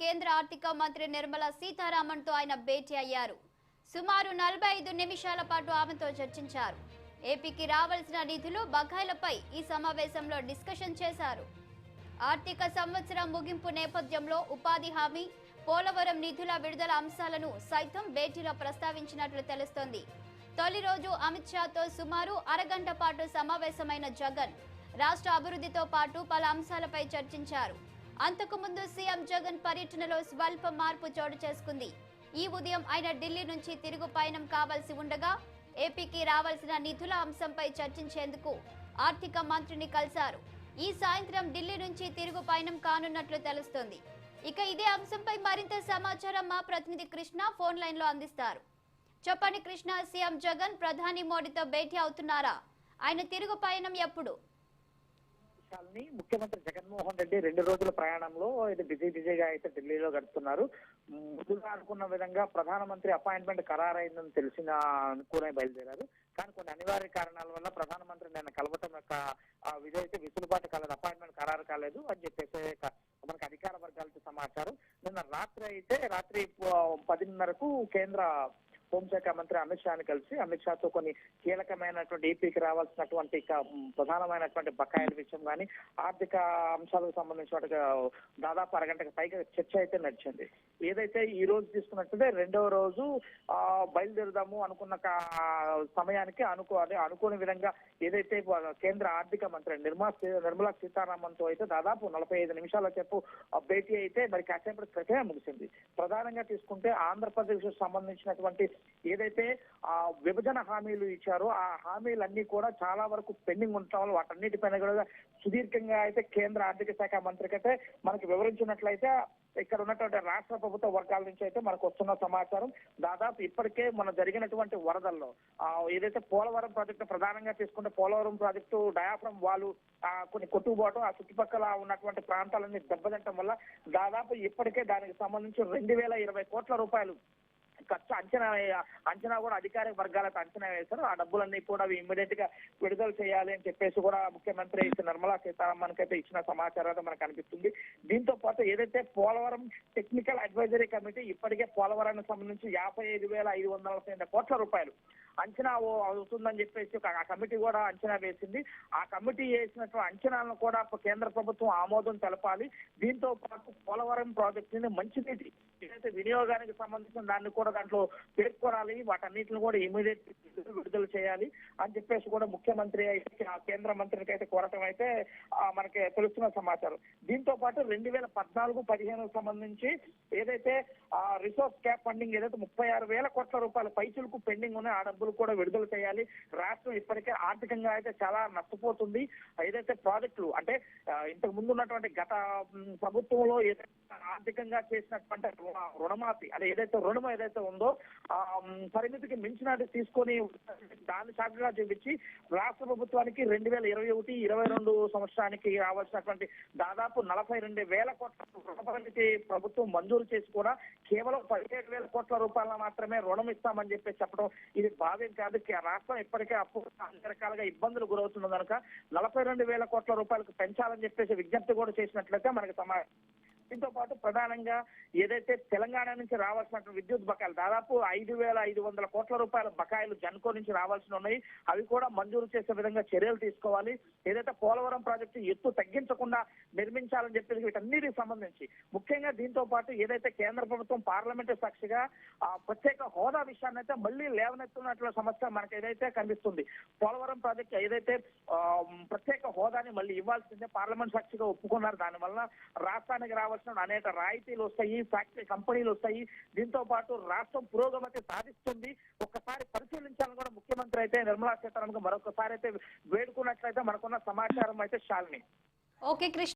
కేంద్ర ఆర్థిక మంత్రి నిర్మలా సీతారామన్తో ఆయన భేటీ అయ్యారు. సుమారు నలభై ఐదు నిమిషాల పాటు ఆమెతో చర్చించారు. ఏపీకి రావాల్సిన నిధులు బకాయిలపై ఈ సమావేశంలో డిస్కషన్ చేశారు. ఆర్థిక సంవత్సరం ముగింపు నేపథ్యంలో ఉపాధి హామీ పోలవరం నిధుల విడుదల అంశాలను సైతం భేటీలో ప్రస్తావించినట్లు తెలుస్తోంది. తొలి రోజు అమిత్ షాతో సుమారు అరగంట పాటు సమావేశమైన జగన్ రాష్ట్ర అభివృద్ధితో పాటు పలు అంశాలపై చర్చించారు. అంతకుముందు సీఎం జగన్ పర్యటనలో స్వల్ప మార్పు చోటు చేసుకుంది. ఈ ఉదయం ఆయన ఢిల్లీ నుంచి తిరుగు పయనం కావాల్సి ఉండగా ఏపీకి రావాల్సిన నిధుల అంశంపై చర్చించేందుకు ఆర్థిక మంత్రిని కలిశారు. ఈ సాయంత్రం ఢిల్లీ నుంచి తిరుగు పయనం కానున్నట్లు తెలుస్తోంది. ఇక ఇదే అంశంపై మరింత సమాచారం మా ప్రతినిధి కృష్ణ ఫోన్ లైన్లో అందిస్తారు. చెప్పండి కృష్ణ సీఎం జగన్ ప్రధాని మోడీతో భేటీ అవుతున్నారా? ఆయన తిరుగు పయనం ఎప్పుడు? విషయాల్ని ముఖ్యమంత్రి జగన్మోహన్ రెడ్డి రెండు రోజుల ప్రయాణంలో ఇది బిజీ బిజీగా అయితే ఢిల్లీలో గడుపుతున్నారు. ముందుగా అనుకున్న విధంగా ప్రధానమంత్రి అపాయింట్మెంట్ ఖరారైందని తెలిసిన అనుకునే బయలుదేరారు. కానీ కొన్ని అనివార్య కారణాల వల్ల ప్రధానమంత్రి నిన్న కలవటం యొక్క ఆ, విసులుబాటు కాలేదు అపాయింట్మెంట్ ఖరారు కాలేదు అని చెప్పేసి మనకు అధికార వర్గాలకి సమాచారం. నిన్న రాత్రి అయితే రాత్రి పదిన్నరకు కేంద్ర హోంశాఖ మంత్రి అమిత్ షాని కలిసి అమిత్ షాతో కొన్ని కీలకమైనటువంటి ఏపీకి రావాల్సినటువంటి ప్రధానమైనటువంటి బకాయిల విషయం కానీ ఆర్థిక అంశాలకు సంబంధించిన దాదాపు అరగంటకు పైగా చర్చ అయితే నడిచింది. ఏదైతే ఈ రోజు తీసుకున్నట్టుంటే రెండవ రోజు బయలుదేరుదాము అనుకున్న సమయానికి అనుకో అదే అనుకోని విధంగా ఏదైతే కేంద్ర ఆర్థిక మంత్రి నిర్మలా నిర్మలా సీతారామన్తో అయితే దాదాపు నలభై ఐదు నిమిషాల చెప్పు భేటీ అయితే మరి కాసేపటి క్రితమే ముగిసింది. ప్రధానంగా తీసుకుంటే ఆంధ్రప్రదేశ్ సంబంధించినటువంటి ఏదైతే ఆ విభజన హామీలు ఇచ్చారో ఆ హామీలన్నీ కూడా చాలా వరకు పెండింగ్ ఉండటం వల్ల వాటన్నిటిపైన కూడా సుదీర్ఘంగా అయితే కేంద్ర ఆర్థిక శాఖ మంత్రికి అయితే మనకి వివరించినట్లయితే ఇక్కడ ఉన్నటువంటి రాష్ట్ర ప్రభుత్వ వర్గాల నుంచి అయితే మనకు వస్తున్న సమాచారం. దాదాపు ఇప్పటికే మన జరిగినటువంటి వరదల్లో ఆ, ఏదైతే పోలవరం ప్రాజెక్టు ప్రధానంగా తీసుకుంటే పోలవరం ప్రాజెక్టు డయాఫ్రమ్ వాళ్ళు ఆ, కొన్ని కొట్టుకుపోవటం ఆ చుట్టుపక్కల ఉన్నటువంటి ప్రాంతాలన్నీ దెబ్బతింటం వల్ల దాదాపు ఇప్పటికే దానికి సంబంధించి రెండు వేల ఇరవై కోట్ల రూపాయలు ఖర్చు అంచనా అంచనా కూడా అధికారిక వర్గాలకు అంచనా వేశారు ఆ డబ్బులన్నీ కూడా ఇమ్మీడియట్గా విడుదల చేయాలి అని చెప్పేసి కూడా ముఖ్యమంత్రి నిర్మలా సీతారామన్ అయితే ఇచ్చిన సమాచారం అయితే మనకు అనిపిస్తుంది. దీంతో పాటు ఏదైతే పోలవరం టెక్నికల్ అడ్వైజరీ కమిటీ ఇప్పటికే పోలవరానికి సంబంధించి యాభై ఐదు వేల ఐదు వందల కోట్ల రూపాయలు అంచనా అవుతుందని చెప్పేసి ఒక ఆ కమిటీ కూడా అంచనా వేసింది. ఆ కమిటీ వేసినటువంటి అంచనాలను కూడా కేంద్ర ప్రభుత్వం ఆమోదం తెలపాలి. దీంతో పాటు పోలవరం ప్రాజెక్ట్ని మంచినీటి ఏదైతే వినియోగానికి సంబంధించిన దాన్ని కూడా దాంట్లో పేర్కొనాలి. వాటన్నిటిని కూడా ఇమీడియట్ విడుదల చేయాలి అని చెప్పేసి కూడా ముఖ్యమంత్రి అయితే కేంద్ర మంత్రికి అయితే కోరటం అయితే మనకి తెలుస్తున్న సమాచారం. దీంతో పాటు రెండు వేల పద్నాలుగు పదిహేను సంబంధించి ఏదైతే ఆ రిసోర్స్ క్యాప్ ఫండింగ్ ఏదైతే ముప్పై ఆరు వేల కోట్ల రూపాయల పైచులకు పెండింగ్ ఉన్నాయి ఆ డబ్బులు కూడా విడుదల చేయాలి. రాష్ట్రం ఇప్పటికే ఆర్థికంగా అయితే చాలా నష్టపోతుంది. ఏదైతే ప్రాజెక్టులు అంటే ఇంతకు ముందు ఉన్నటువంటి గత ప్రభుత్వంలో ఏదైతే ఆర్థికంగా చేసినటువంటి రుణమాఫీ అదే ఏదైతే రుణం ఏదైతే ఉందో ఆ పరిమితికి మించినట్టు తీసుకొని దాన్ని సాగుగా చూపించి రాష్ట్ర ప్రభుత్వానికి రెండు వేల ఇరవై ఒకటి ఇరవై రెండు సంవత్సరానికి రావాల్సినటువంటి దాదాపు నలభై రెండు వేల కోట్ల రుణ పరిమితి ప్రభుత్వం మంజూరు చేసి కూడా కేవలం పదిహేడు వేల కోట్ల రూపాయల మాత్రమే రుణం ఇస్తామని చెప్పి చెప్పడం ఇది భావ్యం కాదు. రాష్ట్రం ఇప్పటికే అప్పు అన్ని రకాలుగా ఇబ్బందులు గురవుతుంది కనుక నలభై రెండు వేల కోట్ల రూపాయలకు పెంచాలని చెప్పేసి విజ్ఞప్తి కూడా చేసినట్లయితే మనకి సమాచారం దీంతో పాటు ప్రధానంగా ఏదైతే తెలంగాణ నుంచి రావాల్సిన విద్యుత్ బకాయిలు దాదాపు ఐదు వేల ఐదు వందల కోట్ల రూపాయల బకాయిలు జన్కో నుంచి రావాల్సి ఉన్నాయి. అవి కూడా మంజూరు చేసే విధంగా చర్యలు తీసుకోవాలి. ఏదైతే పోలవరం ప్రాజెక్టు ఎత్తు తగ్గించకుండా నిర్మించాలని చెప్పేసి వీటన్నిటికి సంబంధించి ముఖ్యంగా దీంతో పాటు ఏదైతే కేంద్ర ప్రభుత్వం పార్లమెంటు సాక్షిగా ఆ ప్రత్యేక హోదా విషయాన్ని అయితే మళ్ళీ లేవనెత్తున్నట్లు సమస్య మనకి ఏదైతే కనిపిస్తుంది పోలవరం ప్రాజెక్టు ఏదైతే ప్రత్యేక హోదాని మళ్ళీ ఇవ్వాల్సిందే పార్లమెంట్ సాక్షిగా ఒప్పుకున్నారు. దానివల్ల రాష్ట్రానికి రావాల్సిన అనేక రాయితీలు వస్తాయి ఫ్యాక్టరీ కంపెనీలు వస్తాయి. దీంతో పాటు రాష్ట్రం పురోగమతి సాధిస్తుంది. ఒక్కసారి పరిశీలించాలని కూడా ముఖ్యమంత్రి అయితే నిర్మలా సీతారామన్ మరొకసారి అయితే వేడుకున్నట్లయితే మనకున్న సమాచారం అయితే శాలిని. ఓకే కృష్ణ.